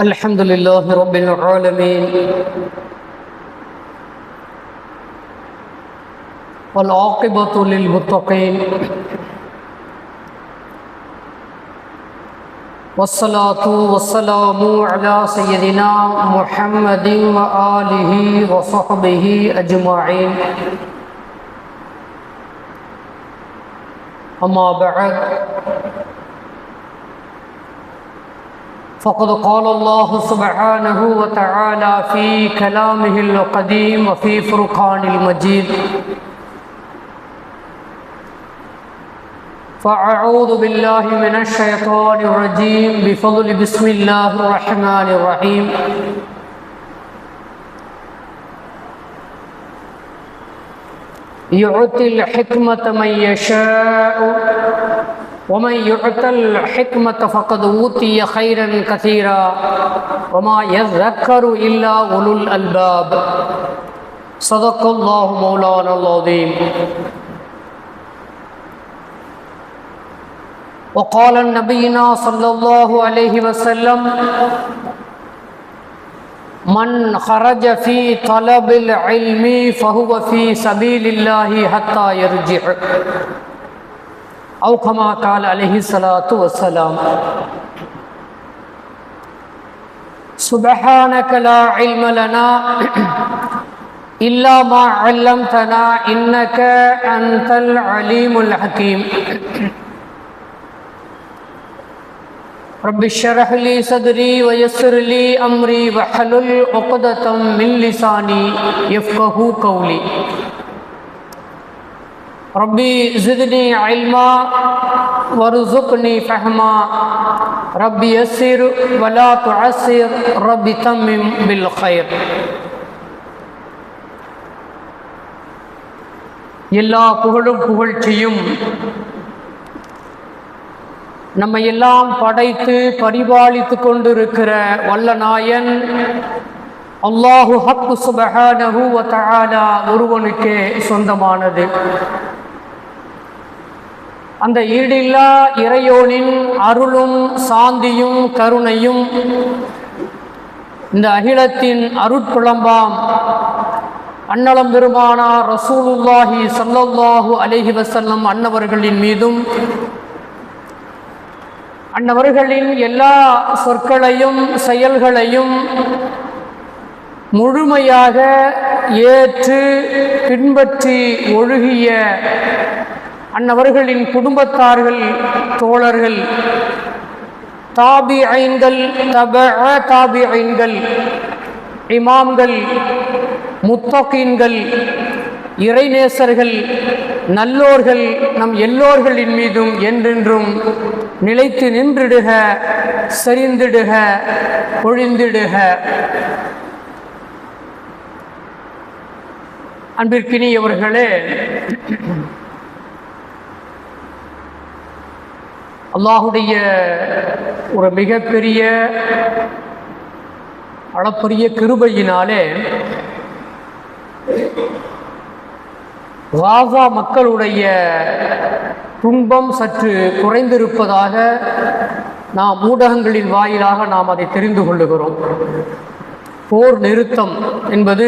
الحمد لله رب العالمين. والعاقبة للمتقين. والصلاة والسلام على سيدنا محمد وآله وصحبه أجمعين. أما بعد فقد قال الله سبحانه وتعالى في كلامه القديم وفي فرقان المجيد. فأعوذ بالله من الشيطان الرجيم. بفضل بسم الله الرحمن الرحيم. يعطي الحكمة من يشاء ومن يعط الحكمة فقد أوتي خيرا كثيرا وما يذكر إلا أولو الألباب. صدق الله مولانا العظيم. وقال النبينا صلى الله عليه وسلم من خرج في طلب العلم فهو في سبيل الله حتى يرجع. أو كما قال عليه الصلاة والسلام. سبحانك لا علم لنا إلا ما علمتنا إنك أنت العليم الحكيم. رب اشرح لي صدري ويسر لي أمري واحلل عقدة من لساني يفقه قولي. ரப்பி ஜிதினி அல்மா வருசுக்னி ஃபஹமா. ரப்பி யஸ்ஸிர் வலா துஅஸ்ஸிர். ரப்பி தம்மிம் பில் கைர். எல்லா புகழும் புகழ்ச்சியும் நம்ம எல்லாம் படைத்து பரிபாலித்து கொண்டிருக்கிற வல்ல நாயன் அல்லாஹு ஹக்கு சுபஹானஹு ஒருவனுக்கே சொந்தமானது. அந்த ஈடில்லா இறையோனின் அருளும் சாந்தியும் கருணையும் இந்த அகிலத்தின் அருட்புலம்பாம் அன்னலம் பெருமானார் ரசூலுல்லாஹி சல்லல்லாஹு அலஹி வசல்லம் அன்னவர்களின் மீதும் அன்னவர்களின் எல்லா சொற்களையும் செயல்களையும் முழுமையாக ஏற்று பின்பற்றி ஒழுகிய அன்னவர்களின் குடும்பத்தார்கள் தோழர்கள் தாபி ஐன்கள் தப தாபி ஐன்கள் இமாம்கள் முத்தகீன்கள் இறைநேசர்கள் நல்லோர்கள் நம் எல்லோர்களின் மீதும் என்றென்றும் நிலைத்து நின்றிடுக செறிந்திடுக பொழிந்திடுக அன்பிற்கினியவர்களே அல்லாஹுடைய ஒரு மிகப்பெரிய அளப்பரிய கிருபையினாலே காசா மக்களுடைய துன்பம் சற்று குறைந்திருப்பதாக நாம் ஊடகங்களின் வாயிலாக நாம் அதை தெரிந்து கொள்ளுகிறோம். போர் நிறுத்தம் என்பது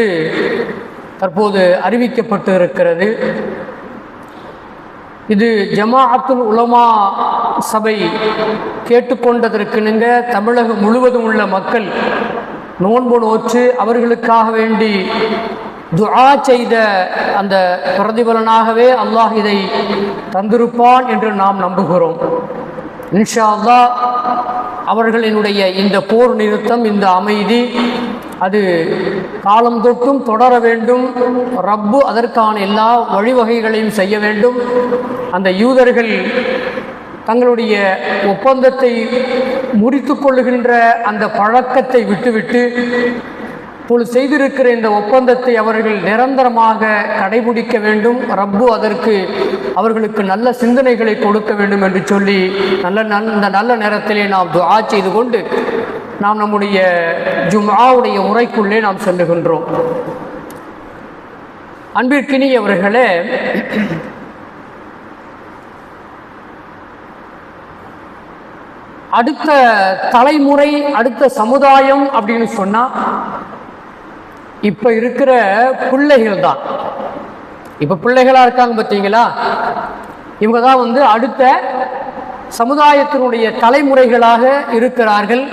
தற்போது அறிவிக்கப்பட்டு இருக்கிறது இது ஜமாஅத்துல் உலமா சபை கேட்டுக்கொண்டதற்கினுங்க தமிழகம் முழுவதும் உள்ள மக்கள் நோன்பு நோற்று அவர்களுக்காக வேண்டி துஆ செய்த அந்த பிரதிபலனாகவே அல்லாஹ் இதை தந்திருப்பான் என்று நாம் நம்புகிறோம். இன்ஷா அல்லா அவர்களினுடைய இந்த போர் நிறுத்தம் இந்த அமைதி அது காலம் தொட்டும் தொடர வேண்டும். ரப்பு அதற்கான எல்லா வழிவகைகளையும் செய்ய வேண்டும். அந்த யூதர்கள் தங்களுடைய ஒப்பந்தத்தை முறித்து கொள்ளுகின்ற அந்த பழக்கத்தை விட்டுவிட்டு இப்பொழுது செய்திருக்கிற இந்த ஒப்பந்தத்தை அவர்கள் நிரந்தரமாக கடைபிடிக்க வேண்டும். ரப்பு அதற்கு அவர்களுக்கு நல்ல சிந்தனைகளை கொடுக்க வேண்டும் என்று சொல்லி நல்ல நல் இந்த நல்ல நேரத்திலே நாம் துஆ செய்து கொண்டு நாம் நம்முடைய ஜும்ஆவுடைய உரைக்குள்ளே நாம் செல்லுகின்றோம். அன்பிற்கினியவர்களே அடுத்த தலைமுறை அடுத்த சமுதாயம் அப்படின்னு சொன்னா இப்போ இருக்கிற பிள்ளைகள் தான். இப்போ பிள்ளைகளா இருக்காங்க பார்த்தீங்களா இவங்க தான் வந்து அடுத்த சமுதாயத்தினுடைய தலைமுறைகளாக இருக்கிறார்கள்.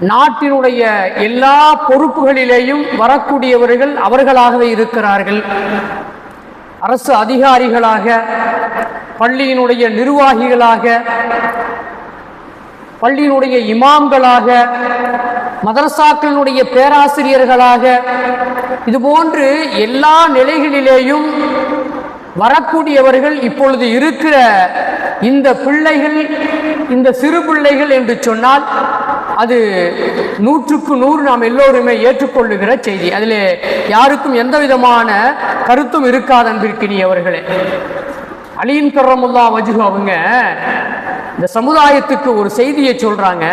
நாட்டினுடைய எல்லா பொறுப்புகளிலேயும் வரக்கூடியவர்கள் அவர்களாகவே இருக்கிறார்கள். அரசு அதிகாரிகளாக பள்ளியினுடைய நிர்வாகிகளாக பள்ளியினுடைய இமாம்களாக மதரசாக்களினுடைய பேராசிரியர்களாக இது போன்று எல்லா நிலைகளிலேயும் வரக்கூடியவர்கள் இப்பொழுது இருக்கிற இந்த பிள்ளைகள் இந்த சிறு பிள்ளைகள் என்று சொன்னால் அது நூற்றுக்கு நூறு நாம் எல்லோருமே ஏற்றுக்கொள்ளுகிற செய்தி. அதில் யாருக்கும் எந்த விதமான கருத்தும் இருக்காது அன்பிற்கினியவர்களே அலியின் கரமுல்லா வஜுகு அவங்க இந்த சமுதாயத்துக்கு ஒரு செய்தியை சொல்றாங்க.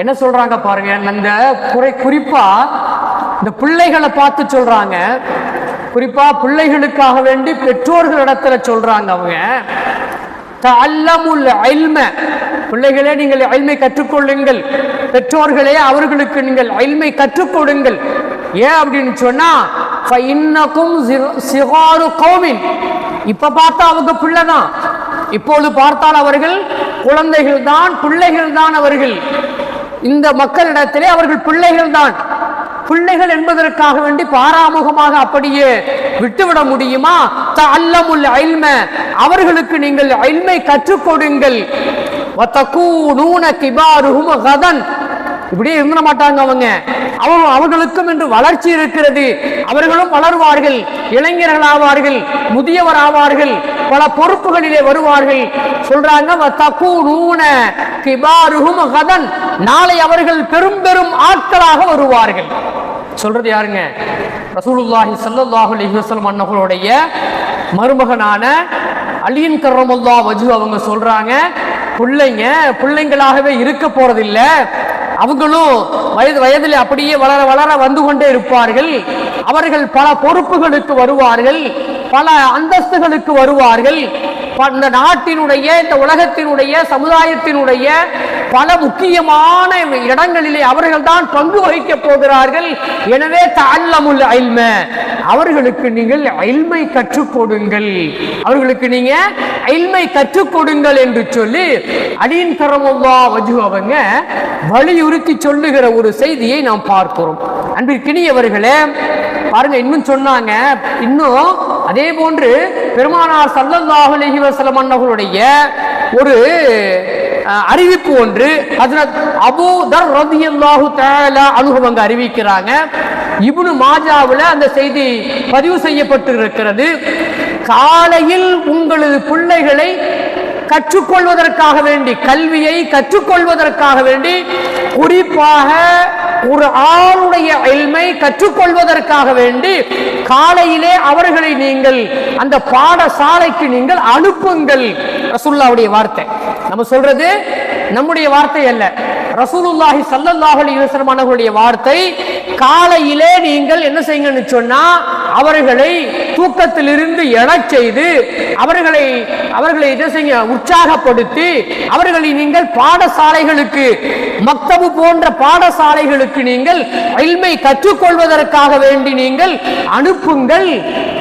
என்ன சொல்றாங்க பாருங்க அந்த குறை குறிப்பா இந்த பிள்ளைகளை பார்த்து சொல்றாங்க. குறிப்பா பிள்ளைகளுக்காக வேண்டி பெற்றோர்களிடத்துல சொல்றாங்க அவங்க. தல்லமுல் இல்ம. பிள்ளைகளே நீங்கள் அயல்மை கற்றுக்கொள்ளுங்கள். பெற்றோர்களே அவர்களுக்கு நீங்கள் அயல்மை கற்றுக் கொடுங்கள் ஏன் அப்படின்னு சொன்னா இன்னக்கும் சிகாரு கோமின். இப்ப பார்த்தா அவங்க பிள்ளை தான் இப்போது பார்த்தால் அவர்கள் குழந்தைகள் தான் பிள்ளைகள் தான் அவர்கள். இந்த மக்களிடத்திலே அவர்கள் பிள்ளைகள் தான் பிள்ளைகள் என்பதற்காக வேண்டி பாராமுகமாக அப்படியே விட்டுவிட முடியுமா? அல்லமுல் அல்ம. அவர்களுக்கு நீங்கள் அயல்மை கற்றுக் இப்படியே இருந்துட மாட்டாங்க அவங்க. அவங்க அவர்களுக்கும் என்று வளர்ச்சி இருக்கிறது. அவர்களும் வளருவார்கள் இளைஞர்கள் ஆவார்கள் முதியவர் ஆவார்கள் பல பொறுப்புகளிலே வருவார்கள். சொல்றாங்க நாளை அவர்கள் பெரும் பெரும் ஆட்களாக வருவார்கள். சொல்றது யாருங்க? ரசூலுல்லாஹி ஸல்லல்லாஹு அலைஹி வஸல்லம் அன்னவர்களுடைய மருமகனான அலியின் கர்ரமுல்லா வஜு அவங்க சொல்றாங்க பிள்ளைங்க பிள்ளைங்களாகவே இருக்க போறதில்ல. அவங்களும் வயது வயதில் அப்படியே வளர வளர வந்து கொண்டே இருப்பார்கள். அவர்கள் பல பொறுப்புகளுக்கு வருவார்கள் பல அந்தஸ்துகளுக்கு வருவார்கள். இந்த நாட்டினுடைய இந்த உலகத்தினுடைய சமுதாயத்தினுடைய பல முக்கியமான இடங்களிலே அவர்கள் தான் பங்கு வகிக்க போகிறார்கள். எனவே தல்லமுல் அல்ம அவர்களுக்கு நீங்கள் அல்மை கற்றுக் கொடுங்கள். அவர்களுக்கு நீங்க அல்மை கற்றுக் கொடுங்கள் என்று சொல்லி அடியின் கரமுல்லா வஜு அவங்க வலியுறுத்தி சொல்லுகிற ஒரு செய்தியை நாம் பார்க்கிறோம். அன்பிற்கினியவர்களே பாருங்க இன்னும் சொன்னாங்க. இன்னும் அதே போன்று பெருமானார் சல்லல்லாஹு அலைஹி வசலம் அன்னவர்களுடைய ஒரு அறிவிப்பு ஒன்று. ஹஜ்ரத் அபூதர் தர் ரலியல்லாஹு தஆலா அங்க அறிவிக்கிறாங்க. இப்னு மாஜாவில் அந்த செய்தி பதிவு செய்யப்பட்டு இருக்கிறது காலையில் உங்களது பிள்ளைகளை கற்றுக்கொள்வதற்காக வேண்டி கல்வியை கற்றுக்கொள்வதற்காக வேண்டி குறிப்பாக ஒரு ஆளுடைய எல்மை கற்றுக்கொள்வதற்காக வேண்டி காலையிலே அவர்களை நீங்கள் அந்த பாடசாலைக்கு நீங்கள் அனுப்புங்கள். ரசுல்லாவுடைய வார்த்தை. நம்ம சொல்றது நம்முடைய வார்த்தை அல்ல. ரசூலுல்லாஹி ஸல்லல்லாஹு அலைஹி வஸல்லம் அவர்களுடைய வார்த்தை காலையிலே நீங்கள் என்ன செய்யுங்கன்னு சொன்னா அவர்களை தூக்கத்திலிருந்து எழச் செய்து அவர்களை அவர்களை என்ன செய்ய உற்சாகப்படுத்தி அவர்களை நீங்கள் பாடசாலைகளுக்கு மக்தபு போன்ற பாடசாலைகளுக்கு நீங்கள் அல்மை கற்றுக்கொள்வதற்காக வேண்டி நீங்கள் அனுப்புங்கள்.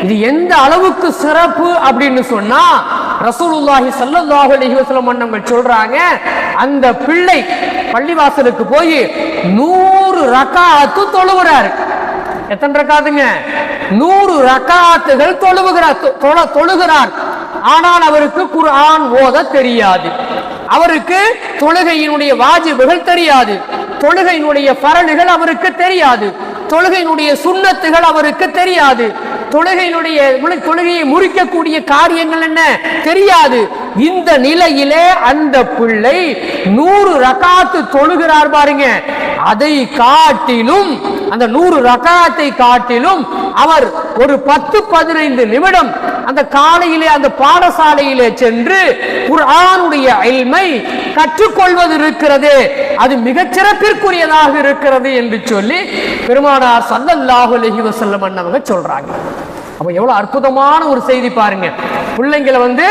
இது எந்த அளவுக்கு சிறப்பு அப்படின்னு சொன்னா ரசூலுல்லாஹி ஸல்லல்லாஹு அலைஹி வஸல்லம் அண்ணங்கள் சொல்றாங்க அந்த பிள்ளை பள்ளிவாசலுக்கு போய் நூறு ரக்காத்து தொழுகிறார் எத்தனை ரக்காதுங்க நூறு ரக்காத்துகள் தொழுவுகிறார் தொ- தொழுகிறார். ஆனால் அவருக்கு குர்ஆன் ஓத தெரியாது. அவருக்கு தொழுகையினுடைய வாஜிபுகள் தெரியாது. தொழுகையினுடைய பரணுகள் அவருக்கு தெரியாது. தொழுகையினுடைய சுண்ணத்துகள் அவருக்கு தெரியாது. தொழுகையினுடைய முழு- தொழுகையை முறிக்கக்கூடிய காரியங்கள் என்ன? தெரியாது. இந்த நிலையிலே அந்த பிள்ளை நூறு ரகாத்து தொழுகிறார் பாருங்க. அதை காட்டிலும் அந்த நூறு ரகாத்தை காட்டிலும் அவர் ஒரு பத்து பதினைந்து நிமிடம் அந்த காலையிலே அந்த பாடசாலையிலே சென்று குரானுடைய அயல்மை கற்றுக்கொள்வது இருக்கிறது. அது மிகச் சிறப்பிற்குரியதாக இருக்கிறது என்று சொல்லி பெருமானார் ஸல்லல்லாஹு அலைஹி வஸல்லம் அண்ணவங்க சொல்றாங்க. அப்போ எவ்வளோ அற்புதமான ஒரு செய்தி பாருங்க. பிள்ளைங்களை வந்து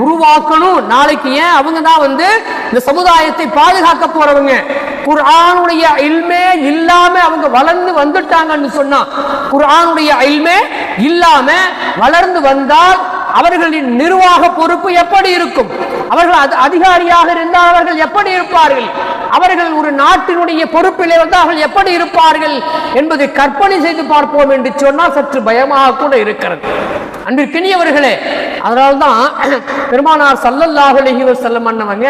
உருவாக்கணும். நாளைக்கு ஏன் அவங்க தான் வந்து இந்த சமுதாயத்தை பாதுகாக்க போறவங்க. குர்ஆனுடைய இல்மே இல்லாம அவங்க வளர்ந்து வந்துட்டாங்கன்னு சொன்னா குர்ஆனுடைய இல்மே இல்லாம வளர்ந்து வந்தால் அவர்களின் நிர்வாக பொறுப்பு எப்படி இருக்கும்? அவர்கள் அதிகாரியாக இருந்தால் அவர்கள் எப்படி இருப்பார்கள்? அவர்கள் ஒரு நாட்டினுடைய பொறுப்பிலே வந்து அவர்கள் எப்படி இருப்பார்கள் என்பதை கற்பனை செய்து பார்ப்போம் என்று சொன்னால் சற்று பயமாக கூட இருக்கிறது. அன்பிற்கினியவர்களே அதனால்தான் பெருமானார் சல்லல்லாஹு அலைஹி வஸல்லம் அண்ணவங்க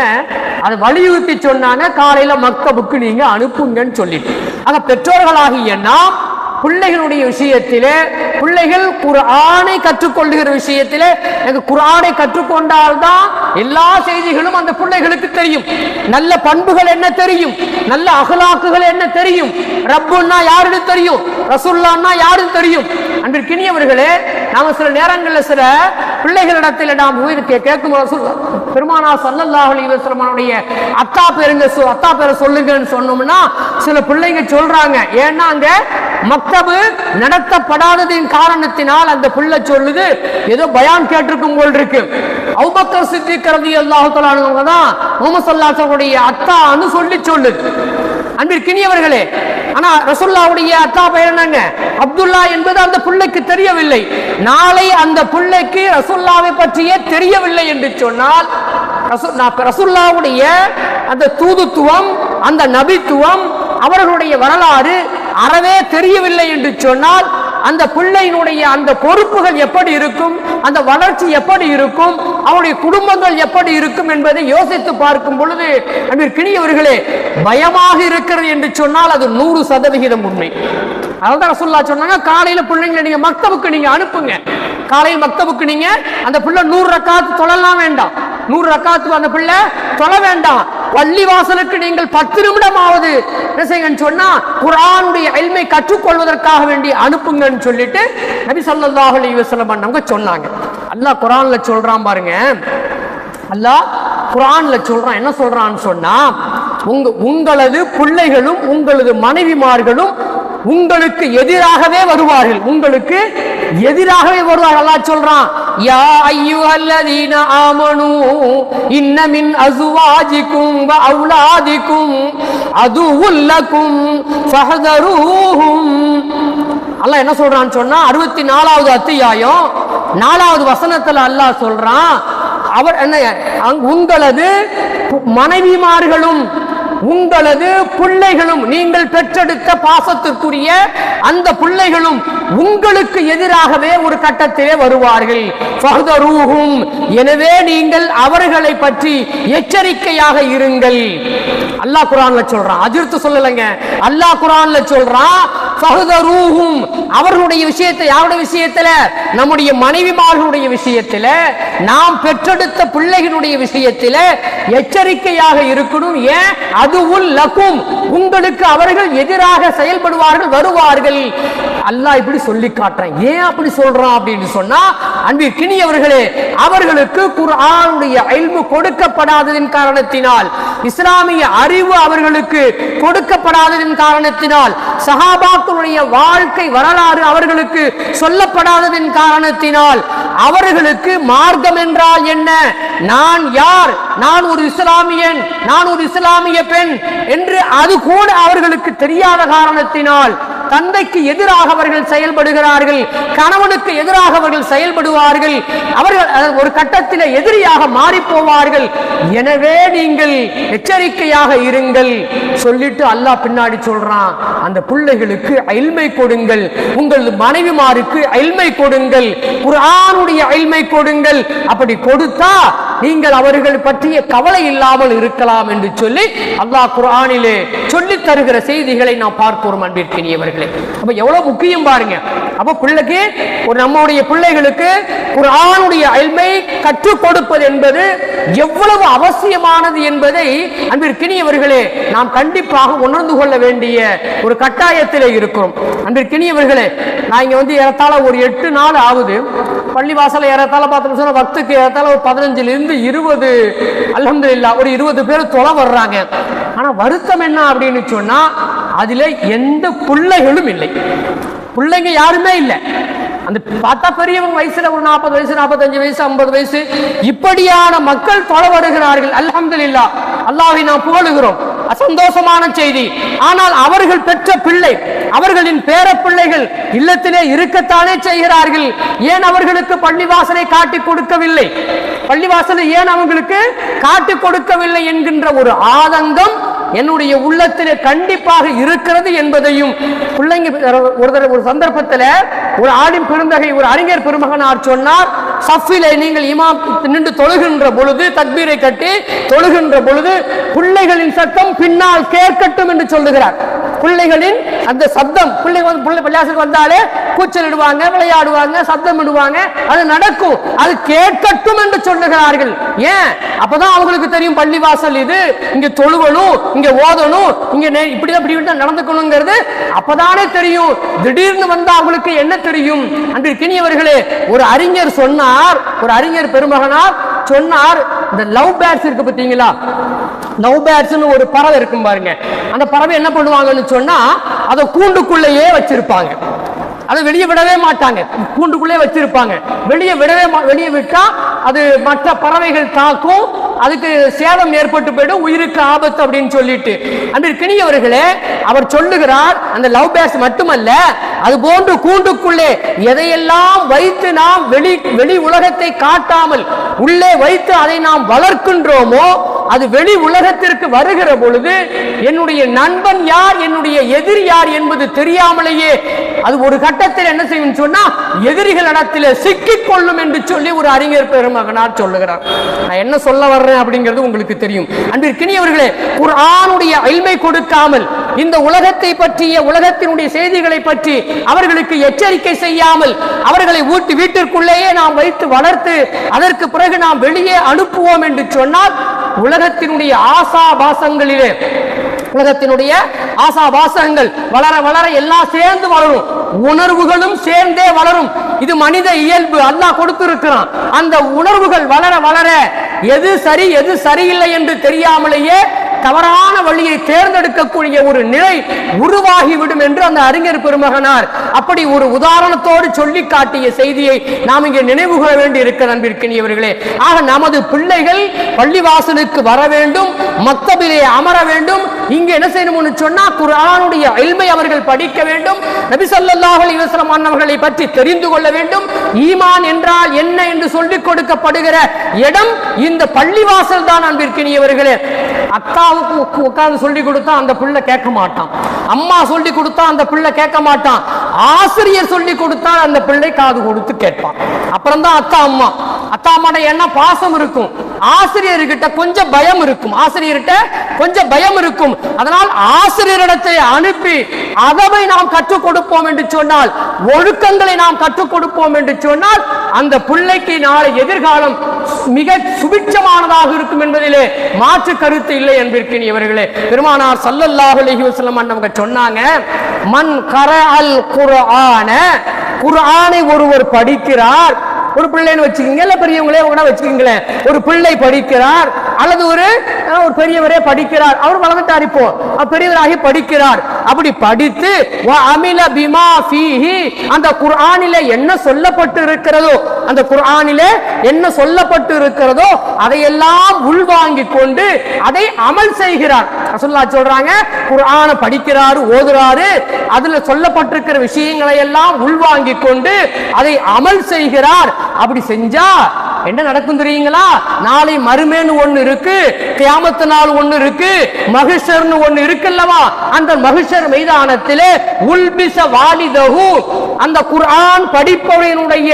அதை வலியுறுத்தி சொன்னாங்க காலையில மக்தபுக்கு நீங்க அனுப்புங்கன்னு சொல்லிட்டு. ஆக பெற்றோர்களாகிய நாம் பிள்ளைகளுடைய விஷயத்திலே பிள்ளைகள் குரானை கற்றுக்கொள்ளுகிற விஷயத்திலே எனக்கு குரானை கற்றுக்கொண்டால்தான் எல்லா செய்திகளும் அந்த பிள்ளைகளுக்கு தெரியும். நல்ல பண்புகள் என்ன தெரியும்? நல்ல அகலாக்குகள் என்ன தெரியும்? ரப்புன்னா யாருன்னு தெரியும்? ரசுல்லான்னா யாருன்னு தெரியும்? அன்பிற்கினியவர்களே நாம சில நேரங்களில் சில பிள்ளைகளிடத்தில் நாம் கேட்கும் பெருமானா சல்லல்லாஹு அலைஹி அத்தா பேருங்க அத்தா பேரை சொல்லுங்கன்னு சொன்னோம்னா சில பிள்ளைங்க சொல்றாங்க. ஏன்னா அங்க மக்தபு நடத்தப்படாததின் காரணத்தினால் அந்த பிள்ளை சொல்லுது. ஏதோ பயான் கேட்டிருக்கும் போல் இருக்கு. அவுபக்கர் சித்திக்கிறது எல்லாத்தலானவங்க தான் முஹம்மது அத்தான்னு சொல்லி சொல்லுது. அன்பிற்கினியவர்களே ஆனா ரசுல்லாவுடைய அத்தா பெயர் என்னங்க? அப்துல்லா என்பது அந்த பிள்ளைக்கு தெரியவில்லை. நாளை அந்த பிள்ளைக்கு ரசுல்லாவை பற்றியே தெரியவில்லை என்று சொன்னால் ரசுல்லாவுடைய நான் அந்த தூதுத்துவம் அந்த நபித்துவம் அவர்களுடைய வரலாறு அறவே தெரியவில்லை என்று சொன்னால் அந்த பிள்ளையினுடைய அந்த பொறுப்புகள் எப்படி இருக்கும் அந்த வளர்ச்சி எப்படி இருக்கும் அவருடைய குடும்பங்கள் எப்படி இருக்கும் என்பதை யோசித்து பார்க்கும் பொழுது கிணியவர்களே பயமாக இருக்கிறது என்று சொன்னால் அது நூறு சதவிகிதம் உண்மை. அதான் ரசூல்லா சொன்னாங்க காலையில பிள்ளைங்களை நீங்க மக்தபுக்கு நீங்க அனுப்புங்க. காலையில் மக்தபுக்கு நீங்க அந்த பிள்ளை நூறு ரக்காத்து தொழலாம் வேண்டாம். நூறு ரக்காத்து அந்த பிள்ளை தொழ வேண்டாம். பள்ளி வாசலுக்கு நீங்கள் பத்து நிமிடமாவது என்ன செய்யுங்கன்னு சொன்னா குரானுடைய எல்மை கற்றுக்கொள்வதற்காக வேண்டி அனுப்புங்கன்னு சொல்லிட்டு நபி சல்லாஹ் அலி வசலம் அவங்க சொன்னாங்க. அல்லாஹ் குரான்ல சொல்றான் பாருங்க. அல்லாஹ் குரான்ல சொல்றான் என்ன சொல்றான்னு சொன்னா உங்க உங்களது பிள்ளைகளும் உங்களது மனைவிமார்களும் உங்களுக்கு எதிராகவே வருவார்கள். உங்களுக்கு எதிராகவே வருவார்கள். அல்லாஹ் சொல்றான் யா அய்யுஹல்லதீன ஆமனு இன்ன மின் அஸ்வாஜிக்கும் வ அவுலாதிக்கும் அதுவுல் லக்கும் ஃபஹதரூஹும். அல்லாஹ் என்ன சொல்றான்னு சொன்னா அறுபத்தி நாலாவது அத்தியாயம் நாலாவது வசனத்துல அல்லாஹ் சொல்றான் அவர் என்ன அங்- உங்களது மனைவிமார்களும் உங்களது பிள்ளைகளும் நீங்கள் பெற்றெடுத்த பாசத்திற்குரிய அந்த பிள்ளைகளும் உங்களுக்கு எதிராகவே ஒரு கட்டத்திலே வருவார்கள். எனவே நீங்கள் அவர்களை பற்றி எச்சரிக்கையாக இருங்கள். அல்லாஹ் குரான்ல சொல்றான். அதிர்த்து சொல்லலைங்க. அல்லாஹ் குரான்ல சொல்றான் அவர்களுடைய விஷயத்தை யாருடைய விஷயத்துல? நம்முடைய மனைவிமார்களுடைய விஷயத்துல நாம் பெற்றெடுத்த பிள்ளைகளுடைய விஷயத்துல எச்சரிக்கையாக இருக்கணும். ஏன்? அதுவும் லக்கும் உங்களுக்கு அவர்கள் எதிராக செயல்படுவார்கள் வருவார்கள். அல்லாஹ் இப்படி சொல்லி காட்டுறேன். ஏன் அப்படி சொல்றான் அப்படின்னு சொன்னா அன்பிற்கினியவர்களே அவர்களுக்கு குர்ஆனுடைய இல்மு கொடுக்கப்படாததின் காரணத்தினால் இஸ்லாமிய அறிவு அவர்களுக்கு கொடுக்கப்படாததின் காரணத்தினால் சஹாபாக்களுடைய வாழ்க்கை வரலாறு அவர்களுக்கு சொல்லப்படாததின் காரணத்தினால் அவர்களுக்கு மார்க்கம் என்றால் என்ன? நான் யார்? நான் ஒரு இஸ்லாமியன் நான் ஒரு இஸ்லாமிய பெண் என்று அது கூட அவர்களுக்கு தெரியாத காரணத்தினால் தந்தைக்கு எதிராக அவர்கள் செயல்படுகிறார்கள் கணவனுக்கு எதிராக அவர்கள் செயல்படுவார்கள் அவர்கள் ஒரு கட்டத்தில் எதிரியாக மாறி போவார்கள் எனவே நீங்கள் எச்சரிக்கையாக இருங்கள். சொல்லிட்டு அல்லாஹ் பின்னாடி சொல்றான் அந்த பிள்ளைகளுக்கு அயல்மை கொடுங்கள் உங்கள் மனைவிமாருக்கு அயல்மை கொடுங்கள் குரானுடைய அயல்மை கொடுங்கள். அப்படி கொடுத்தா நீங்கள் அவர்கள் பற்றிய கவலை இல்லாமல் இருக்கலாம் என்று சொல்லி அல்லாஹ் குரானிலே சொல்லித் தருகிற செய்திகளை நாம் பார்க்கிறோம் அன்பிற்கினியவர்கள். அப்ப எவ்வளவு முக்கியம் பாருங்க. அப்ப பிள்ளைக்கு ஒரு நம்முடைய பிள்ளைகளுக்கு குர்ஆனுடைய அயல்மை கற்றுக் கொடுப்பது என்பது எவ்வளவு அவசியமானது என்பதை அன்பிற்கினியவர்களே நாம் கண்டிப்பாக உணர்ந்து கொள்ள வேண்டிய ஒரு கட்டாயத்தில் இருக்கிறோம். அன்பிற்கினியவர்களே நான் இங்க வந்து ஏறத்தாழ ஒரு எட்டு நாள் ஆகுது. பள்ளிவாசல ஏறத்தாழ பார்த்தோம்னு சொன்னா பத்துக்கு ஏறத்தாழ ஒரு பதினஞ்சுல இருந்து இருபது அல்ஹம்துலில்லாஹ் ஒரு இருபது பேர் தொலை வர்றாங்க. ஆனா வருத்தம் என்ன அப்படின்னு சொன்னா அதுல எந்த பிள்ளைகளும் இல்லை. பிள்ளைங்க யாருமே இல்லை. அந்த பார்த்தா பெரியவங்க வயசுல ஒரு நாற்பது வயசு நாற்பத்தஞ்சு வயசு ஐம்பது வயசு. இப்படியான மக்கள் தொலை வருகிறார்கள் இல்லா அல்லாவை நாம் புகழுகிறோம். சந்தோஷமான செய்தி. ஆனால் அவர்கள் பெற்ற பிள்ளை அவர்களின் பேர பிள்ளைகள் இல்லத்திலே இருக்கத்தானே செய்கிறார்கள். ஏன் அவர்களுக்கு பள்ளிவாசலை காட்டி கொடுக்கவில்லை? பள்ளிவாசலை ஏன் அவங்களுக்கு காட்டி கொடுக்கவில்லை என்கின்ற ஒரு ஆதங்கம் என்னுடைய உள்ளத்தில் கண்டிப்பாக இருக்கிறது என்பதையும் பிள்ளைங்க ஒரு தடவை ஒரு சந்தர்ப்பத்தில் ஒரு ஆடின் பெருந்தகை ஒரு அறிஞர் பெருமகனார் சொன்னார் சஃபிலை நீங்கள் இமாம் நின்று தொழுகின்ற பொழுது தக்பீரை கட்டி தொழுகின்ற பொழுது பிள்ளைகளின் சத்தம் பின்னால் கேட்கட்டும் என்று சொல்லுகிறார். பிள்ளைகளின் அந்த சத்தம் பிள்ளைங்க வந்து பிள்ளை பள்ளியாசலுக்கு வந்தாலே கூச்சலிடுவாங்க விளையாடுவாங்க சத்தம் இடுவாங்க அது நடக்கும் அது கேட்கட்டும் என்று சொல்லுகிறார்கள். ஏன்? அப்பதான் அவங்களுக்கு தெரியும் பள்ளிவாசல் இது இங்க தொழுவணும் இங்க ஓதணும். இங்க நே- இப்படிதான் இப்படி தான் நடந்துக்கணுங்கிறது அப்பதானே தெரியும். திடீர்னு வந்தா அவங்களுக்கு என்ன தெரியும்? அன்று கிணியவர்களே ஒரு அறிஞர் சொன்னார் ஒரு அறிஞர் பெருமகனார் சொன்னார் இந்த லவ் பேர்ட்ஸ் இருக்கு பார்த்தீங்களா? லவ் பேட்ஸ்னு ஒரு பறவை இருக்கும் பாருங்க. அந்த பறவை என்ன பண்ணுவாங்கன்னு சொன்னா அதை கூண்டுக்குள்ளேயே வச்சிருப்பாங்க. அதை வெளியே விடவே மாட்டாங்க. கூண்டுக்குள்ளே வச்சிருப்பாங்க. வெளியே விடவே மா- வெளியே விட்டா அது மற்ற பறவைகள் தாக்கும். அதுக்கு சேதம் ஏற்பட்டு போயிடும். உயிருக்கு ஆபத்து அப்படின்னு சொல்லிட்டு. அன்று கிணியவர்களே அவர் சொல்லுகிறார் அந்த லவ் பேஸ் மட்டுமல்ல அது போன்று கூண்டுக்குள்ளே எதையெல்லாம் வைத்து நாம் வெளி வெளி உலகத்தை காட்டாமல் உள்ளே வைத்து அதை நாம் வளர்க்கின்றோமோ அது வெளி உலகத்திற்கு வருகிற பொழுது என்னுடைய நண்பன் யார் என்னுடைய எதிரி யார் என்பது தெரியாமலேயே அது ஒரு கட்டத்தில் என்ன செய்யும் சொன்னா எதிரிகளிடத்தில் சிக்கிக் கொள்ளும் என்று சொல்லி ஒரு அறிஞர் பெருமகனார் சொல்லுகிறார். நான் என்ன சொல்ல வர்றேன் அப்படிங்கிறது உங்களுக்கு தெரியும். அன்பிற்கினியவர்களே குர்ஆனுடைய அயில்மை கொடுக்காமல் இந்த உலகத்தை பற்றிய உலகத்தினுடைய செய்திகளை பற்றி அவர்களுக்கு எச்சரிக்கை செய்யாமல் அவர்களை ஊட்டி வீட்டிற்குள்ளேயே நாம் வைத்து வளர்த்து அதற்கு பிறகு நாம் வெளியே அனுப்புவோம் என்று சொன்னால் உலகத்தினுடைய ஆசாபாசங்களிலே உலகத்தினுடைய ஆசாபாசங்கள் வளர வளர எல்லாம் சேர்ந்து வளரும். உணர்வுகளும் சேர்ந்தே வளரும். இது மனித இயல்பு அல்லாஹ் கொடுத்திருக்கிறான். அந்த உணர்வுகள் வளர வளர எது சரி எது சரியில்லை என்று தெரியாமலேயே தவறான வழியை தேர்ந்தெடுக்கக்கூடிய ஒரு நிலை உருவாகிவிடும் என்று அந்த அறிஞர் பெருமகனார் அப்படி ஒரு உதாரணத்தோடு சொல்லி காட்டிய செய்தியை நாம் இங்கே நினைவுகொள்ள வேண்டி இருக்க நம்பியிருக்கிறவர்களே ஆக நமது பிள்ளைகள் பள்ளிவாசலுக்கு வர வேண்டும் மக்தபிலே அமர வேண்டும் இங்கே என்ன செய்யணும்னு சொன்னா குரானுடைய இல்மை அவர்கள் படிக்க வேண்டும். நபி ஸல்லல்லாஹு அலைஹி பற்றி தெரிந்து கொள்ள வேண்டும். ஈமான் என்றால் என்ன என்று சொல்லிக் கொடுக்கப்படுகிற இடம் இந்த பள்ளிவாசல் தான் அன்பிற்கினியவர்களே. அக்காவுக்கு உட்கார்ந்து சொல்லி கொடுத்தா அந்த பிள்ளை கேட்க மாட்டான். அம்மா சொல்லி கொடுத்தா அந்த பிள்ளை கேட்க மாட்டான். ஆசிரியர் சொல்லி கொடுத்தா அந்த பிள்ளை காது கொடுத்து கேட்பான். அப்புறம் தான் அத்தா அம்மா. அத்தா அம்மாட என்ன பாசம் இருக்கும். ஆசிரியர்கிட்ட கொஞ்சம் பயம் இருக்கும். ஆசிரியர்கிட்ட கொஞ்சம் பயம் இருக்கும். அதனால் ஆசிரியரிடத்தை அனுப்பி அதவை நாம் கற்றுக் கொடுப்போம் என்று சொன்னால் ஒழுக்கங்களை நாம் கற்றுக் கொடுப்போம் என்று சொன்னால் அந்த பிள்ளைக்கு நாளை எதிர்காலம் மிக சுபிட்சமானதாக இருக்கும் என்பதிலே மாற்று கருத்து இல்லை என்பதற்கு இவர்களே. பெருமானார் சல்லல்லாஹு அலைஹி வஸல்லம் அவங்க சொன்னாங்க மன் கர அல் குர்ஆன குர்ஆனை ஒருவர் படிக்கிறார். ஒரு பிள்ளைன்னு வச்சுக்கீங்க இல்ல பெரியவங்களே கூட வச்சுக்கீங்களேன். ஒரு பிள்ளை படிக்கிறார். அல்லது ஒரு ஒரு பெரியவரே படிக்கிறார். அவர் வளர்ந்துட்டார் இப்போ. பெரியவராகி படிக்கிறார். அப்படி படித்து அமில பிமா ஃபீஹி அந்த குர்ஆனிலே என்ன சொல்லப்பட்டு இருக்கிறதோ அந்த குர்ஆனிலே என்ன சொல்லப்பட்டு இருக்கிறதோ அதையெல்லாம் உள்வாங்கி கொண்டு அதை அமல் செய்கிறார். ரசூல்லா சொல்றாங்க குர்ஆனை படிக்கிறாரு ஓதுறாரு அதுல சொல்லப்பட்டிருக்கிற விஷயங்களை எல்லாம் உள்வாங்கி கொண்டு அதை அமல் செய்கிறார். அப்படி செஞ்சா என்ன நடக்கும் தெரியுங்களா? நாளை மறுமேன்னு ஒண்ணு இருக்கு கியாமத்து நாள் ஒண்ணு இருக்கு மகிஷர்னு ஒண்ணு இருக்குல்லவா? அந்த மகிஷர் மைதானத்திலே உல்பிச வாலிதகு அந்த குரான் படிப்பவனுடைய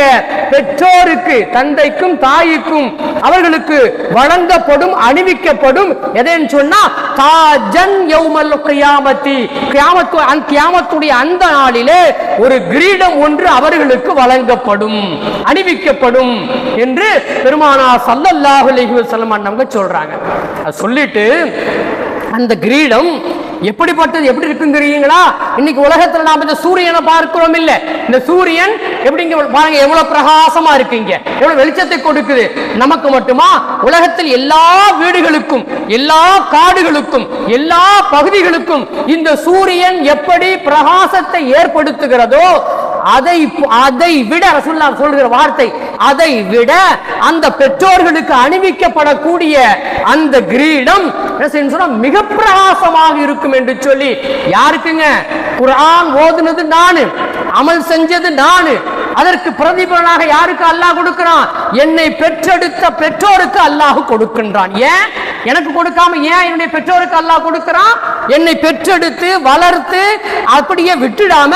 பெற்றோருக்கு தந்தைக்கும் தாய்க்கும் அவர்களுக்கு வழங்கப்படும் அணிவிக்கப்படும். எதைன்னு சொன்னா தாஜன் யௌமல் கியாமத்தி. கியாமத்து அந்த கியாமத்துடைய அந்த நாளிலே ஒரு கிரீடம் ஒன்று அவர்களுக்கு வழங்கப்படும் அணிவிக்கப்படும் என்று பெருமானா சல்லல்லாஹு அலஹி வஸல்லம் அண்ணவங்க சொல்றாங்க. அது சொல்லிட்டு அந்த கிரீடம் எப்படிப்பட்டது எப்படி இருக்குங்கிறீங்களா? இன்னைக்கு உலகத்துல நாம இந்த சூரியனை பார்க்கிறோம் இல்ல. இந்த சூரியன் எப்படிங்க பாருங்க எவ்வளவு பிரகாசமா இருக்குங்க. எவ்வளவு வெளிச்சத்தை கொடுக்குது. நமக்கு மட்டுமா? உலகத்தில் எல்லா வீடுகளுக்கும் எல்லா காடுகளுக்கும் எல்லா பகுதிகளுக்கும் இந்த சூரியன் எப்படி பிரகாசத்தை ஏற்படுத்துகிறதோ அதை அதை விட ரசுல்லா சொல்கிற வார்த்தை அதை விட அந்த பெற்றோர்களுக்கு அணிவிக்கப்படக்கூடிய அந்த கிரீடம் சொன்னா மிக பிரகாசமாக இருக்கும் என்று சொல்லி யாருக்குங்க? குரான் ஓதுனது நானு அமல் செஞ்சது நானு. அதற்கு பிரதிபலனாக யாருக்கு அல்லாஹ் கொடுக்கிறான்? என்னை பெற்றெடுத்த பெற்றோருக்கு அல்லாஹ் கொடுக்கின்றான். ஏன்? எனக்கு கொடுக்காம ஏன் என்னுடைய பெற்றோருக்கு அல்லாஹ் கொடுக்கிறான்? என்னை பெற்றெடுத்து வளர்த்து அப்படியே விட்டுடாம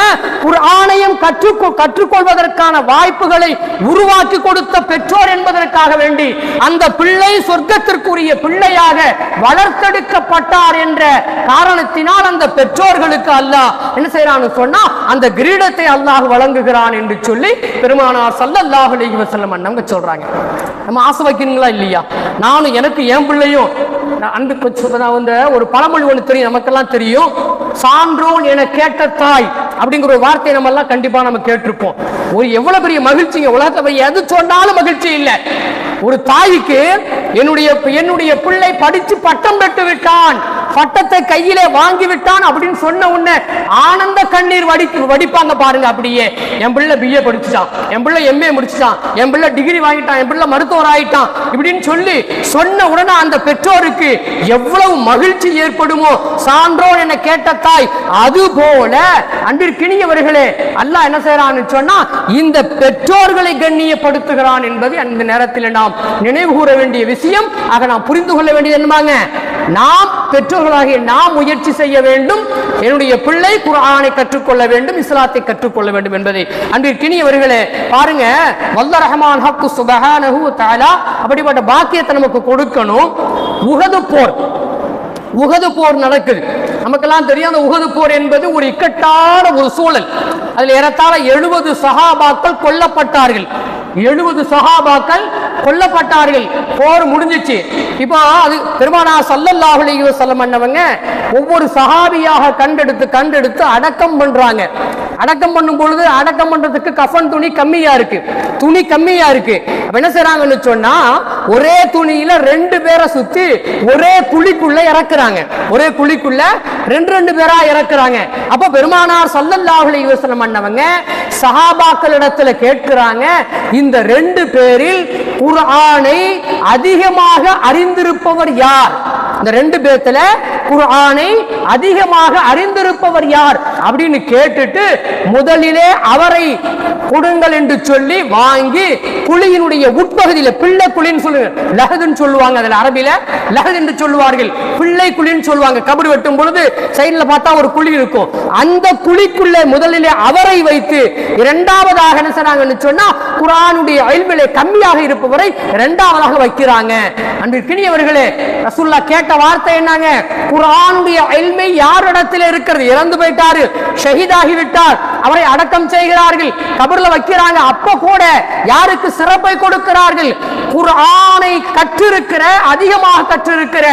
ஒரு ஆணையம் கற்று கற்றுக்கொள்வதற்கான வாய்ப்புகளை உருவாக்கி கொடுத்த பெற்றோர் என்பதற்காக வேண்டி அந்த பிள்ளை சொர்க்கத்திற்குரிய பிள்ளையாக வளர்த்தெடுக்கப்பட்டார் என்ற காரணத்தினால் அந்த பெற்றோர்களுக்கு அல்லாஹ் என்ன செய்யறான்னு சொன்னா அந்த கிரீடத்தை அல்லாஹ் வழங்குகிறான் என்று சொல்லி பெருமானார் சல்லல்லாஹு அலைஹி வஸல்லம் அண்ணவங்க சொல்றாங்க. நம்ம ஆசை வைக்கணுங்களா இல்லையா? நானும் எனக்கு என் பிள்ளையும் அன்பு நான் வந்து ஒரு பழமொழி ஒன்று தெரியும் நமக்கெல்லாம் தெரியும். சான்றோன் என கேட்ட தாய் அப்படிங்கிற ஒரு வார்த்தையை நம்ம எல்லாம் கண்டிப்பா நம்ம கேட்டிருப்போம். ஒரு எவ்வளவு பெரிய மகிழ்ச்சிங்க உலகத்துல எது சொன்னாலும் மகிழ்ச்சி இல்லை. ஒரு தாய்க்கு என்னுடைய என்னுடைய பிள்ளை படிச்சு பட்டம் பெற்று விட்டான். பட்டத்தை கையிலே வாங்கி விட்டான் அப்படின்னு சொன்ன உடனே ஆனந்த கண்ணீர் வடி வடிப்பாங்க பாருங்க அப்படியே. என் பிள்ளை பிஏ படிச்சுட்டான் என் பிள்ளை எம்ஏ முடிச்சுட்டான் என் பிள்ளை டிகிரி வாங்கிட்டான். என் பிள்ளை மருத்துவர் ஆயிட்டான் இப்படின்னு சொல்லி சொன்ன உடனே அந்த பெற்றோருக்கு எவ்வளவு மகிழ்ச்சி ஏற்படுமோ. சான்றோன் என கேட்ட தாய் அது போல அன்றிற்கினியவர்களே அல்ல என்ன செய்யறான்னு சொன்னா இந்த பெற்றோர்களை கண்ணியப்படுத்துகிறான் என்பது அந்த நேரத்தில் நாம் நினைவு கூற வேண்டிய விஷயம். ஆக நாம் புரிந்து கொள்ள வேண்டியது என்னமாங்க? நாம் பெற்றோர்களாகிய நாம் முயற்சி செய்ய வேண்டும். என்னுடைய பிள்ளை குரானை கற்றுக்கொள்ள வேண்டும் இஸ்லாத்தை கற்றுக்கொள்ள வேண்டும் என்பதை. அன்பிற்கினியவர்களே பாருங்க வல்ல ரஹமான் ஹக்கு சுபஹானஹு தாலா அப்படிப்பட்ட பாக்கியத்தை நமக்கு கொடுக்கணும். உகது போர் உகது போர் நடக்குது. நமக்கெல்லாம் தெரியும் அந்த உகது போர் என்பது ஒரு இக்கட்டான ஒரு சூழல். அதில் ஏறத்தாழ எழுபது சகாபாக்கள் கொல்லப்பட்டார்கள். எழுபது சகாபாக்கள் கொல்லப்பட்டார்கள். போர் முடிஞ்சிச்சு. இப்போ அது பெருமானா சல்லல்லாஹுலி செல்லம் பண்ணவங்க ஒவ்வொரு சஹாபியாக கண்டெடுத்து கண்டெடுத்து அடக்கம் பண்றாங்க. அடக்கம் பண்ணும் பொழுது அடக்கம் பண்றதுக்கு கஃன் துணி கம்மியா இருக்கு. துணி கம்மியா இருக்கு. என்ன செய்றாங்கன்னு சொன்னா ஒரே துணியில ரெண்டு பேரை சுத்தி ஒரே குழிக்குள்ள இறக்குறாங்க. ஒரே குழிக்குள்ள ரெண்டு ரெண்டு பேரா இறக்குறாங்க. அப்ப பெருமானார் சல்லல்லாஹுலி அலைஹி பண்ணவங்க சஹாபாக்களிடத்துல கேட்கிறாங்க. இந்த ரெண்டு பேரில் குர்ஆனை அதிகமாக அறிந்திருப்பவர் யார்? இந்த ரெண்டு பேர்த்துல குரானை அதிகமாக அறிந்திருப்பவர் யார் அப்படின்னு கேட்டுட்டு முதலிலே அவரை கொடுங்கள் என்று சொல்லி வாங்கி குழியினுடைய உட்பகுதியில பிள்ளை குழின்னு சொல்லுங்க லஹதுன்னு சொல்லுவாங்க அதுல அரபில லஹது என்று சொல்லுவார்கள். பிள்ளை குழின்னு சொல்லுவாங்க. கபடி வெட்டும் பொழுது சைடுல பார்த்தா ஒரு குழி இருக்கும். அந்த குழிக்குள்ளே முதலிலே அவரை வைத்து இரண்டாவதாக என்ன செய்றாங்கன்னு சொன்னா குரானுடைய அயல்விலை கம்மியாக இருப்பவரை இரண்டாவதாக வைக்கிறாங்க. அன்பிற்கினியவர்களே ரசுல்லா கேட்ட வார்த்தை என்னங்க? குரானுடைய எல்மை யாரிடத்தில் இருக்கிறது? இறந்து போயிட்டாரு ஷஹீதாகி விட்டார் அவரை அடக்கம் செய்கிறார்கள் கபர்ல வைக்கிறாங்க. அப்ப கூட யாருக்கு சிறப்பை கொடுக்கிறார்கள்? குரானை கற்றிருக்கிற அதிகமாக கற்றிருக்கிற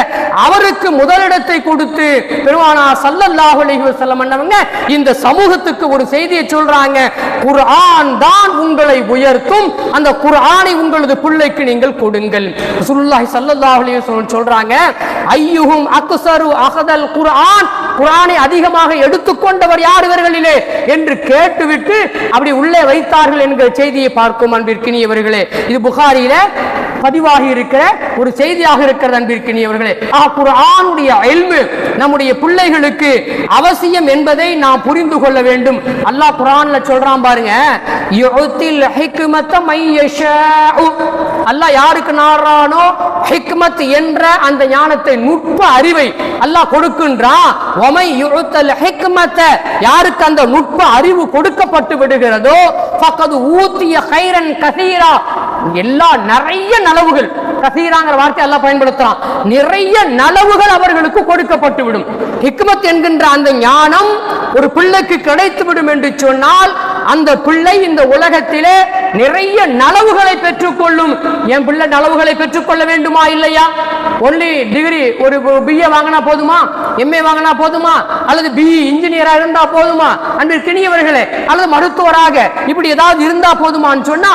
அவருக்கு முதலிடத்தை கொடுத்து பெருமானா சல்லல்லாஹு அலைஹி வஸல்லம் என்னவங்க இந்த சமூகத்துக்கு ஒரு செய்தியை சொல்றாங்க. குர்ஆன் தான் உங்களை உயர்த்தும். அந்த குர்ஆனை உங்களது பிள்ளைக்கு நீங்கள் கொடுங்கள். ரசூலுல்லாஹி ஸல்லல்லாஹு அலைஹி வஸல்லம் சொல்றாங்க ஐயுஹும் அக்ஸரு அகதல் குரான் குரானை அதிகமாக எடுத்துக்கொண்டவர் யார் இவர்களிலே? என்று கேட்டுவிட்டு அப்படி உள்ளே வைத்தார்கள் என்கிற செய்தியை பார்க்கும் அன்பிற்கினியவர்களே. இது புகாரியில பதிவாகி இருக்கிற ஒரு செய்தியாக இருக்கிறது அன்பிற்கினியவர்களே. குரானுடைய அயல்வு நம்முடைய பிள்ளைகளுக்கு அவசியம் என்பதை நாம் புரிந்து கொள்ள வேண்டும். அல்லாஹ் குரான்ல சொல்றான் பாருங்க யுத்தில் ஹிக்மத்த மையஷ அல்லாஹ் யாருக்கு நாடுறானோ ஹிக்மத் என்ற அந்த ஞானத்தை நுட்ப அறிவை அல்லாஹ் கொடுக்கின்றான் ஒமை யுத்தல் ஹிக்மத்த. யாருக்கு அந்த நுட்ப அறிவு கொடுக்கப்பட்டு விடுகிறதோ ஃபக்கது ஊத்திய கைரன் கசீரா. எல்லா நிறைய நலவுகள். கசீராங்கிற வார்த்தை எல்லாம் பயன்படுத்துறான். நிறைய நலவுகள் அவர்களுக்கு கொடுக்கப்பட்டு விடும். ஹிக்மத் என்கின்ற அந்த ஞானம் ஒரு பிள்ளைக்கு கிடைத்து விடும் என்று சொன்னால் அந்த பிள்ளை இந்த உலகத்திலே நிறைய நலவுகளை பெற்றுக்கொள்ளும். என் பிள்ளை நலவுகளை பெற்றுக்கொள்ள வேண்டுமா இல்லையா? ஒன்லி டிகிரி ஒரு பிஏ வாங்கினா போதுமா? எம்ஏ வாங்கினா போதுமா? அல்லது பிஇ இன்ஜினியராக இருந்தா போதுமா? அன்பிற்கினியவர்களே அல்லது மருத்துவராக இப்படி ஏதாவது இருந்தா போதுமான்னு சொன்னா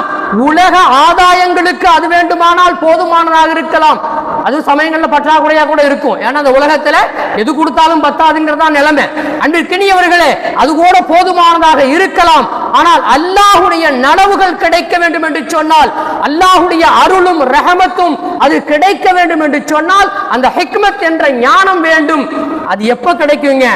உலக ஆதாயங்களுக்கு அது வேண்டுமானால் போதுமானதாக இருக்கலாம். அது சமயங்களில் பற்றாக்குறையா கூட இருக்கும். ஏன்னா அந்த உலகத்துல எது கொடுத்தாலும் பத்தாதுங்கிறது தான் நிலைமை. அன்பிற்கினியவர்களே அது கூட போதுமானதாக இருக்கலாம். ஆனால் அல்லாஹுடைய நனவுகள் கிடைக்க வேண்டும் என்று சொன்னால் அல்லாஹுடைய அருளும் ரஹமத்தும் அது கிடைக்க வேண்டும் என்று சொன்னால் அந்த ஹிக்மத் என்ற ஞானம் வேண்டும். அது எப்ப கிடைக்குங்க?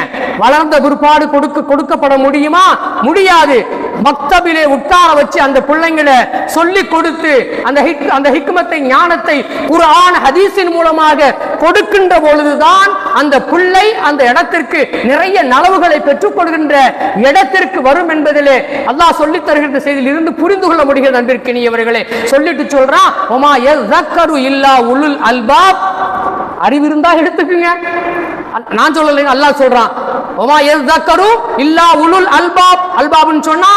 வளர்ந்த பிற்பாடு கொடுக்க கொடுக்கப்பட முடியுமா? முடியாது. மக்தபிலே உட்கார வச்சு அந்த பிள்ளைங்களை சொல்லி கொடுத்து அந்த ஹிக் அந்த ஹிக்மத்தை ஞானத்தை குர்ஆன் ஹதீஸின் மூலமாக கொடுக்கின்ற பொழுதுதான் அந்த பிள்ளை அந்த இடத்திற்கு நிறைய நலவுகளை பெற்றுக் கொள்கின்ற இடத்திற்கு வரும் என்பதிலே அல்லாஹ் சொல்லித் தருகின்ற செய்தியில் இருந்து புரிந்து கொள்ள முடிகிறது அன்பிற்கினியவர்களே. சொல்லிட்டு சொல்றான் ஒமா எஸ்ஸக்கரு இல்லா உலுல் அல்பாப். அறிவிருந்தா எடுத்துக்குங்க. நான் சொல்லலைங்க அல்லாஹ் சொல்றான். ஒமா எஸ்ஸக்கரு இல்லா உலுல் அல்பாப். அல்பாப்னு சொன்னா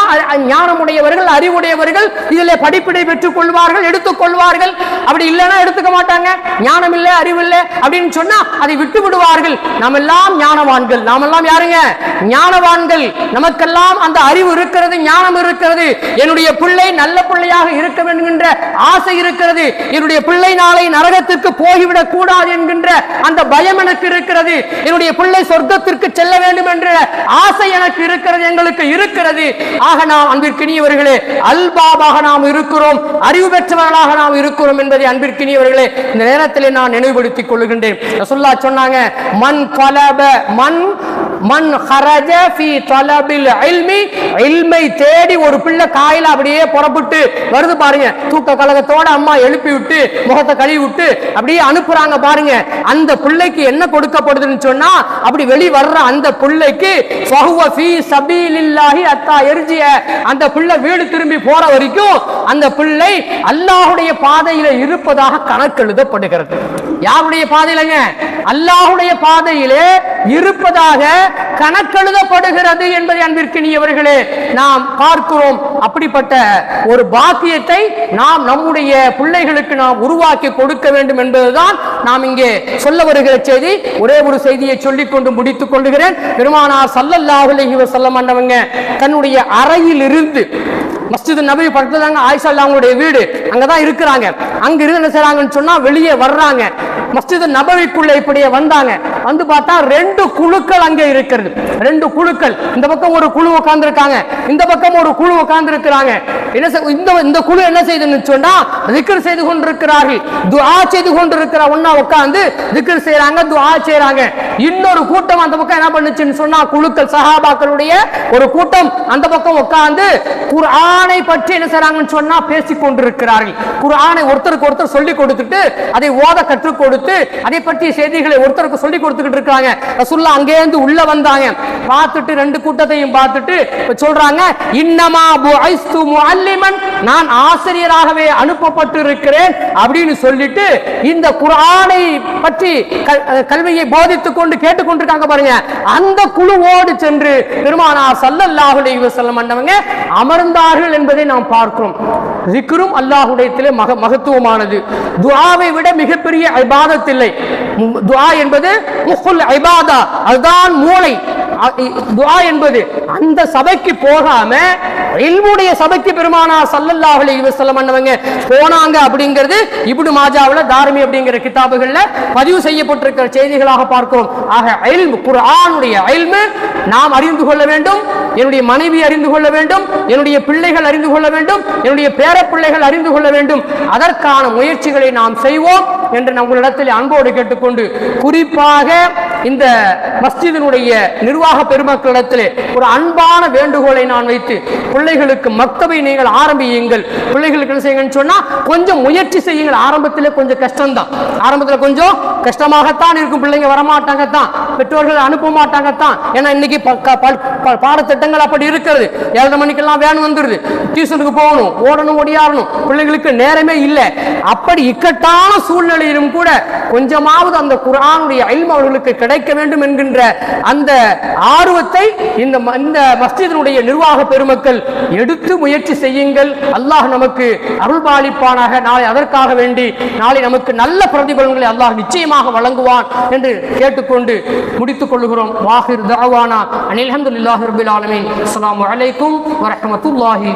ஞானமுடையவர்கள் அறிவுடையவர்கள் இதிலே படிப்பினை பெற்றுக் கொள்வார்கள் எடுத்துக் கொள்வார்கள். அப்படி இல்லைன்னா எடுத்துக்க மாட்டாங்க. ஞானம் இல்லை அறிவு இல்லை அப்படின்னு சொன்னா அதை விட்டு விடுவார்கள். நாம் எல்லாம் ஞானவான்கள். நாம் எல்லாம் யாருங்க? ஞானவான்கள். நமக்கெல்லாம் அந்த அறிவு இருக்கிறது ஞானம் இருக்கிறது. என்னுடைய பிள்ளை நல்ல பிள்ளையாக இருக்க வேண்டும் என்ற ஆசை இருக்கிறது. என்னுடைய பிள்ளை நாளை நரகத்திற்கு போய்விடக் கூடாது என்கின்ற அந்த பயம் எனக்கு இருக்கிறது. என்னுடைய பிள்ளை சொர்க்கத்திற்கு செல்ல வேண்டும் என்ற ஆசை எனக்கு இருக்கிறது எங்களுக்கு இருக்கிறது. ஆக நாம் அன்பிற்கினியவர்களே அல்பாபாக நாம் இருக்கிறோம் அறிவு பெற்றவர்களாக நாம் இருக்கிறோம் என்பதை அன்பிற்கினியவர்களே இந்த நேரத்தில் நான் நினைவுபடுத்திக் கொள்கின்றேன். சொன்னாங்க மண் பலப மண் மன் ஹரஜ ஃபீ தலபில் இல்மி இல்மை தேடி ஒரு பிள்ளை காயில அப்படியே புறப்பட்டு வருது பாருங்க. தூக்க கலகத்தோட அம்மா எழுப்பி விட்டு முகத்தை கழுவி விட்டு அப்படியே அனுப்புறாங்க பாருங்க. அந்த பிள்ளைக்கு என்ன கொடுக்கப்படுதுன்னு சொன்னா அப்படி வெளி வர்ற அந்த பிள்ளைக்கு ஃபஹுவ ஃபீ சபீலில்லாஹி அத்தா எர்ஜிய. அந்த பிள்ளை வீடு திரும்பி போற வரைக்கும் அந்த பிள்ளை அல்லாஹ்வுடைய பாதையில இருப்பதாக கணக்கெழுதப்படுகிறது யாருடைய பாதையிலங்க? அல்லாஹ்வுடைய பாதையிலே இருப்பதாக கணக்கெழுதப்படுகிறது என்பதை அன்பிற்கினியவர்களே நாம் பார்க்கிறோம். அப்படிப்பட்ட ஒரு பாக்கியத்தை நாம் நம்முடைய பிள்ளைகளுக்கு நாம் உருவாக்கி கொடுக்க வேண்டும் என்பதுதான் நாம் இங்கே சொல்ல வருகிற செய்தி. ஒரே ஒரு செய்தியை சொல்லிக் கொண்டு முடித்துக் கொள்கிறேன். பெருமானார் சல்லல்லாஹு வசல்லம் வஸல்லம் தன்னுடைய அறையில் இருந்து மஸ்ஜித் நபி பக்கத்துல தாங்க ஆயிஷா அவங்களுடைய வீடு. அங்கதான் இருக்கிறாங்க. அங்க இருந்து என்ன செய்றாங்கன்னு சொன்னா வெளியே வர்றாங்க. மஸ்ஜித் நபவிக்குள்ள இப்படியே வந்தாங்க. வந்து பார்த்தா ரெண்டு குழுக்கள் அங்கே இருக்கிறது. ரெண்டு குழுக்கள். இந்த பக்கம் ஒரு குழு உட்கார்ந்துருக்காங்க இந்த பக்கம் ஒரு குழு உட்கார்ந்துருக்கிறாங்க என்ன செய்- இந்த இந்த குழு என்ன செய்துன்னு சொன்னா திக்ர் செய்து கொண்டிருக்கிறார்கள். துஆ செய்து கொண்டிருக்கிற ஒண்ணா உட்கார்ந்து திக்ர் செய்யறாங்க துஆ செய்யறாங்க இன்னொரு கூட்டம் அந்த பக்கம் என்ன பண்ணுச்சுன்னு சொன்னா குழுக்கள் சஹாபாக்களுடைய ஒரு கூட்டம். அந்த பக்கம் உட்கார்ந்து குர்ஆனை பற்றி என்ன செய்றாங்கன்னு சொன்னா பேசிக் கொண்டிருக்கிறார்கள் குர்ஆனை ஒருத்தருக்கு ஒருத்தர் சொல்லி கொடுத்துட்டு அதை ஓத கற்றுக் கொடுத்து அதை பற்றிய செய்திகளை ஒருத்தருக்கு சொல்லி கொடுத்துக்கிட்டு இருக்காங்க. ரசுல்லா அங்கே இருந்து உள்ள வந்தாங்க. பார்த்துட்டு ரெண்டு கூட்டத்தையும் பார்த்துட்டு சொல்றாங்க இன்னமா புஐஸ்து முஅல்லிமன் நான் ஆசிரியராகவே அனுப்பப்பட்டு இருக்கிறேன் அப்படின்னு சொல்லிட்டு இந்த குரானை பற்றி கல்- கல்வியை போதித்துக் கொண்டு கேட்டுக்கொண்டிருக்காங்க பாருங்க. அந்த குழுவோடு சென்று பெருமானார் ஸல்லல்லாஹு அலைஹி வஸல்லம் அண்ணவங்க அமர்ந்தார்கள் என்பதை நாம் பார்க்கிறோம். ஜிக்ரும் அல்லாஹுடையத்திலே மக மகத்துவமானது. துஆவை விட மிகப்பெரிய இபாதத் இல்லை. துஆ என்பது முஹுல் இபாதா அதுதான் மூளை. துவா என்பது அந்த சபைக்கு போகாம இல்முடைய சபைக்கு பெருமானா சல்லல்லா அலைஹி வஸல்லம் அண்ணவங்க போனாங்க அப்படிங்கிறது இப்னு மாஜாவில் தாரிமி அப்படிங்கிற கிதாபுகளில் பதிவு செய்யப்பட்டிருக்கிற செய்திகளாக பார்க்கிறோம். ஆக அயல்மு குரானுடைய இல்மு நாம் அறிந்து கொள்ள வேண்டும் என்னுடைய மனைவி அறிந்து கொள்ள வேண்டும் என்னுடைய பிள்ளைகள் அறிந்து கொள்ள வேண்டும் என்னுடைய பேர பிள்ளைகள் அறிந்து கொள்ள வேண்டும். அதற்கான முயற்சிகளை நாம் செய்வோம் என்று நான் உங்களிடத்தில் அன்போடு கேட்டுக்கொண்டு குறிப்பாக இந்த மஸ்ஜிதினுடைய நிர்வாக பெருமக்களிடத்திலே ஒரு அன்பான வேண்டுகோளை நான் வைத்து பிள்ளைகளுக்கு மக்தபை நீங்கள் ஆரம்பியுங்கள். பிள்ளைகளுக்கு என்ன செய்யுங்கன்னு சொன்னா கொஞ்சம் முயற்சி செய்யுங்கள். ஆரம்பத்திலே கொஞ்சம் கஷ்டம்தான். ஆரம்பத்தில் கொஞ்சம் கஷ்டமாகத்தான் இருக்கும். பிள்ளைங்க வரமாட்டாங்க தான் பெற்றோர்கள் அனுப்ப மாட்டாங்க தான் ஏன்னா இன்னைக்கு ப- ப- பாடத்திட்டங்கள் அப்படி இருக்கிறது. ஏழரை மணிக்கெல்லாம் வேன் வந்துருது. டியூஷனுக்கு போகணும் ஓடணும் ஓடியாரணும் பிள்ளைகளுக்கு நேரமே இல்லை. அப்படி இக்கட்டான சூழ்நிலையிலும் கூட கொஞ்சமாவது அந்த குரானுடைய இல்ம் அவர்களுக்கு கிடைக்க வேண்டும் என்கின்ற அந்த ஆர்வத்தை இந்த ம- இந்த மஸ்ஜிதனுடைய நிர்வாக பெருமக்கள் எடுத்து முயற்சி செய்யுங்கள். அல்லாஹ் நமக்கு அருள்பாலிப்பானாக நாளை அதற்காக வேண்டி நாளை நமக்கு நல்ல பிரதிபலன்களை அல்லாஹ் நிச்சயமாக வழங்குவான் என்று கேட்டுக்கொண்டு முடித்துக் கொள்கிறோம். வாஹிர் தாவானா அனில் அஹமதுல்லாஹி ரபில் ஆலமீன். அஸ்ஸலாமு அலைக்கும் வரஹ்மத்துல்லாஹி